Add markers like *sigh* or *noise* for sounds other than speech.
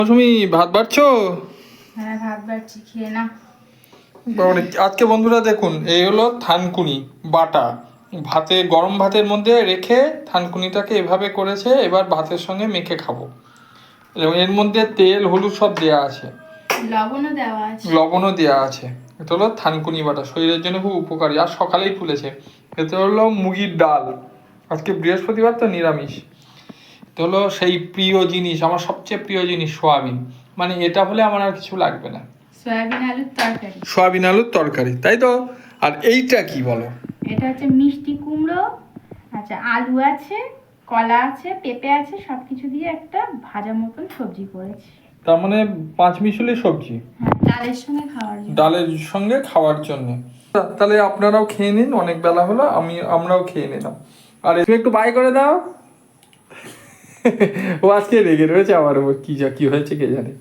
মৌসুমি ভাত বাড়ছো? হ্যাঁ ভাত বাড়ছি খেয়ে না বাবারে, আজকে বন্ধুরা দেখুন এই হলো থানকুনি বাটা। ভাতে গরম ভাতের মধ্যে রেখে থানকুনিটাকে এভাবে করেছে এবার ভাতের সঙ্গে মেখে খাব। এবং এর মধ্যে তেল হলুদ সব দেওয়া আছে। লবণও দেওয়া আছে। লবণও দেওয়া আছে। এটা হলো থানকুনি বাটা শরীরের জন্য খুব উপকারী। আর সকালেই ফুলেছে। এটা হলো মুগির ডাল। আজকে বৃহস্পতিবার তো নিরামিষ। এটা হলো সেই প্রিয় জিনিস আমার সবচেয়ে প্রিয় জিনিস সোয়াবিন। মানে এটা হলে আমার আর কিছু লাগবে না। সয়াবিন আলুর তরকারি। সোয়াবিন আলুর তরকারি তাই তো? আর এইটা কি বলো? এটা হচ্ছে মিষ্টি কুমড়ো আচ্ছা আলু আছে কলা আছে পেঁপে আছে সব কিছু দিয়ে একটা ভাজা মতন সবজি করেছি। তার মানে পাঁচ মিশলি সবজি? হ্যাঁ ডালের সঙ্গে খাওয়ার জন্য। ডালের সঙ্গে খাওয়ার জন্য। তাহলে আপনারাও খেয়ে নিন অনেক বেলা হলো আমি আমরাও খেয়ে নিলাম। আর একটু বাই করে দাও। *laughs* ও আজকে রেগে রয়েছে আমার উপর কি যা কি হয়েছে কে জানে।